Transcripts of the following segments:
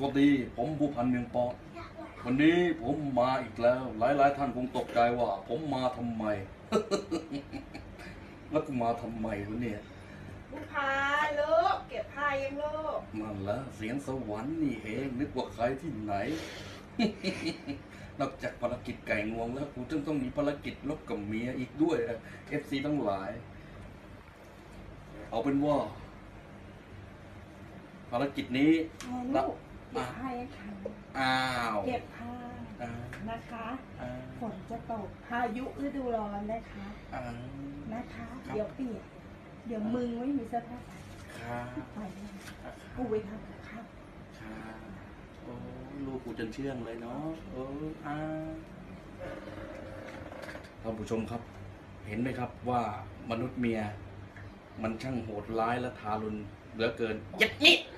สวัสดีผมผู้พันเมืองปอวันนี้ผมมาอีกแล้ว หลาย ๆ ท่านคงตกใจว่า ผมมาทำไม แล้วกูมาทำไมวะเนี่ยลูกพาลูกเก็บผ้ายังลูกนั่นละเสียงสวรรค์นี่เองนึกว่าใครที่ไหน นอกจากภารกิจไก่งวงแล้วกูจึงต้องมีภารกิจลบกับเมียอีกด้วยเอฟซีทั้งหลาย เอาเป็นว่าภารกิจนี้ลูก เก็บผ้ายังทันอ้าวเก็บผ้าอ้าวนะคะอ้าวฝนจะตกพายุฤดูร้อนนะคะอ้าวนะคะ ครับ เดี๋ยวเปียกเดี๋ยวมึงไม่มีเสื้อผ้าใส่ครับไปเลยกูไปทำกับข้าวครับโอ้ลูกกูจนเชื่องเลยเนาะเอออ้าท่านผู้ชมครับ เห็นไหมครับว่ามนุษย์เมีย มันช่างโหดร้ายและทารุณเหลือเกิน ยัดนี่อ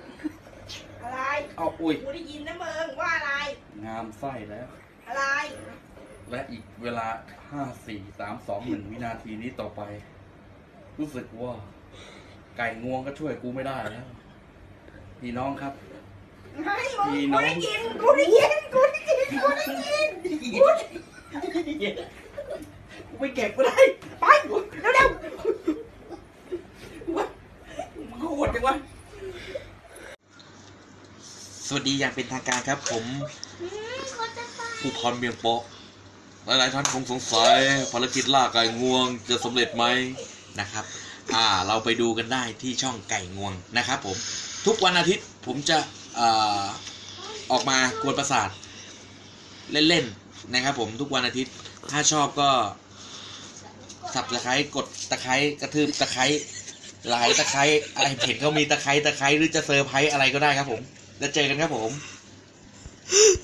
ะไร เอาอุ้ยกูได้ยินนะมึงว่าอะไร งามไส้แล้ว อะไร และอีกเวลาห้าสี่สามสองหนึ่งวินาทีนี้ต่อไป รู้สึกว่า ไก่งวงก็ช่วยกูไม่ได้แล้วพี่น้องครับ ไม่มึงพี่กูน้องได้ยินกูได้ยินกูได้ยินกูได้ยินกูได้ยินกูไม่เก็บก็ได้ไปเร็วเร็ว มึงโหดจังวะ ส วัสดีอย่างเป็นทางการครับ ผมผู้พันเมียงโปะหลายๆท่านคงสงสัยภารกิจล่าไก่งวงจะสำเร็จไหมนะครับ อ่าเราไปดูกันได้ที่ช่องไก่งวงนะครับผมทุกวันอาทิตย์ผมจะอ่าออกมากวนประสาท เล่นๆนะครับผมทุกวันอาทิตย์ถ้าชอบก็สับตะไคร้กดตะไคร้กระทืบตะไคร้หลายตะไคร้อะไรเห็นเขามีตะไคร้ตะไคร้หรือจะเซอร์ไพรส์อะไรก็ได้ครับผม แล้วเจอกันครับผม